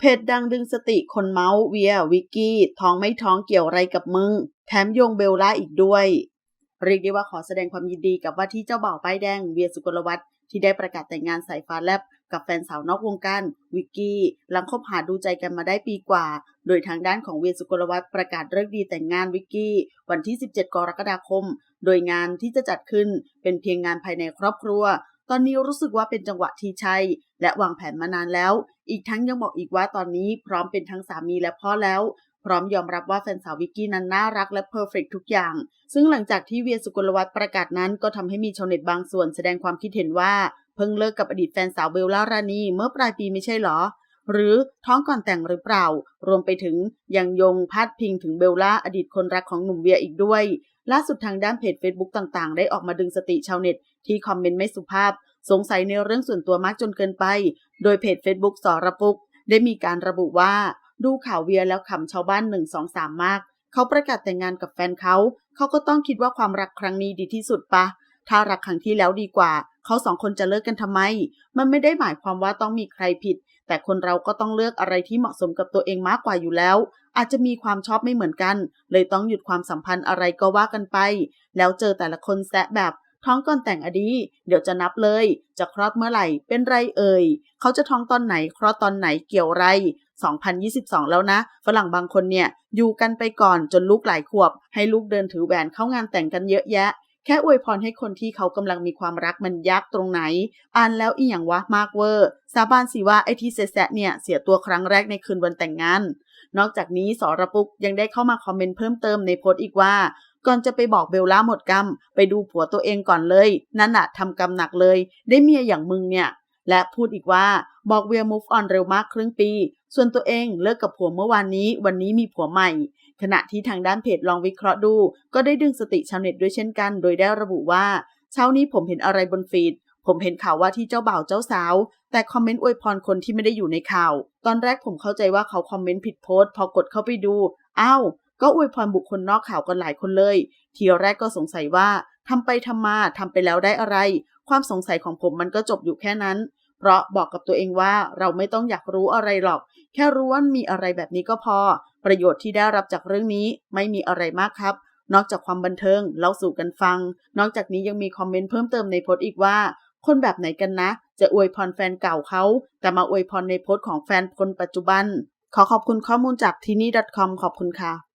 เพจดังดึงสติคนเมาส์เวียวิกกี้ ท้องไม่ท้องเกี่ยวอะไรกับมึง แถมโยงเบลล่าอีกด้วย เรียกได้ว่าขอแสดงความยินดีกับว่าที่เจ้าบ่าวป้ายแดงเวียสุกลวัฒน์ที่ได้ประกาศแต่งงานสายฟ้าแลบกับแฟนสาวนอกวงการวิกกี้ หลังคบหาดูใจกันมาได้ปีกว่า โดยทางด้านของเวียสุกลวัฒน์ประกาศเลิกดีแต่งงานวิกกี้ วันที่ 17 กรกฎาคม โดยงานที่จะจัดขึ้นเป็นเพียงงานภายในครอบครัว ตอนนี้รู้สึกว่าเป็นจังหวะที่ใช่และวางแผนมานานแล้ว อีกทั้งยังบอกอีกว่าตอนนี้พร้อมเป็นทั้งสามีและพ่อแล้ว พร้อมยอมรับว่าแฟนสาววิกกี้นั้นน่ารักและเพอร์เฟกทุกอย่าง ซึ่งหลังจากที่เวียสุกลวัฒน์ประกาศนั้น ก็ทำให้มีชาวเน็ตบางส่วนแสดงความคิดเห็นว่า เพิ่งเลิกกับอดีตแฟนสาวเบลล่ารานีเมื่อปลายปีไม่ใช่หรอ หรือท้องก่อนแต่งหรือเปล่า รวมไปถึงยังยงพาดพิงถึงเบลล่าอดีตคนรักของหนุ่มเวียอีกด้วย ล่าสุดทางด้านเพจ Facebook ต่างๆ ได้ออกมาดึงสติชาวเน็ต ที่คอมเมนต์ไม่สุภาพ สงสัยในเรื่องส่วนตัวมากจนเกินไป โดยเพจ Facebook สอระปุก ได้มีการระบุว่าดูข่าวเวียแล้วขำชาวบ้าน 1 2 3 มาก เขาประกาศแต่งงานกับแฟนเขา เขาก็ต้องคิดว่าความรักครั้งนี้ดีที่สุดปะ ถ้ารักครั้งที่แล้วดีกว่า เขาสองคนจะเลิกกันทำไม มันไม่ได้หมายความว่าต้องมีใครผิด แต่คนเราก็ต้องเลือกอะไรที่เหมาะสมกับตัวเองมากกว่าอยู่แล้ว อาจจะมีความชอบไม่เหมือนกัน เลยต้องหยุดความสัมพันธ์อะไรก็ว่ากันไป แล้วเจอแต่ละคนแซะแบบท้องก่อนแต่งอดี เดี๋ยวจะนับเลย จะคลอดเมื่อไหร่ เป็นไรเอ่ย เขาจะท้องตอนไหน คลอดตอนไหน เกี่ยวไร 2022 แล้วนะ ฝรั่งบางคนเนี่ย อยู่กันไปก่อนจนลูกหลายขวบ ให้ลูกเดินถือแหวนเข้างานแต่งกันเยอะแยะ แค่อวยพรให้คนที่เขากำลังมีความรักมันยากตรงไหน อ่านแล้วอีหยังวะมากเวอร์ สาบานสิว่าไอที่แซะเนี่ยเสียตัวครั้งแรกในคืนวันแต่งงาน นอกจากนี้สรปุกยังได้เข้ามาคอมเมนต์เพิ่มเติมในโพสต์อีกว่า ก่อนจะไปบอกเบลล่าหมดกรรม ไปดูผัวตัวเองก่อนเลย นั่นน่ะทำกรรมหนักเลย ได้เมียอย่างมึงเนี่ยและพูดอีกว่าบอกเวีย move on เร็วมากครึ่งปี ส่วนตัวเองเลิกกับผัวเมื่อวานนี้ วันนี้มีผัวใหม่ ขณะที่ทางด้านเพจลองวิเคราะห์ดู ก็ได้ดึงสติชาวเน็ตด้วยเช่นกัน โดยได้ระบุว่า เช้านี้ผมเห็นอะไรบนฟีด ผมเห็นข่าวว่าที่เจ้าบ่าวเจ้าสาว แต่คอมเมนต์อวยพรคนที่ไม่ได้อยู่ในข่าว ตอนแรกผมเข้าใจว่าเขาคอมเมนต์ผิดโพสต์พอกดเข้าไปดูอ้าวก็อวยพรบุคคลนอกข่าวกันหลายคนเลย ทีแรกก็สงสัยว่าทำไปทำมาทำไปแล้วได้อะไร ความสงสัยของผมมันก็จบอยู่แค่นั้น เพราะบอกกับตัวเองว่าเราไม่ต้องอยากรู้อะไรหรอก แค่รู้ว่ามีอะไรแบบนี้ก็พอ ประโยชน์ที่ได้รับจากเรื่องนี้ไม่มีอะไรมากครับ นอกจากความบันเทิงเล่าสู่กันฟัง นอกจากนี้ยังมีคอมเมนต์เพิ่มเติมในโพสต์อีกว่า คนแบบไหนกันนะ จะอวยพรแฟนเก่าเขา แต่มาอวยพรในโพสต์ของแฟนคนปัจจุบัน ขอขอบคุณข้อมูลจากที่นี่ .com ขอบคุณค่ะ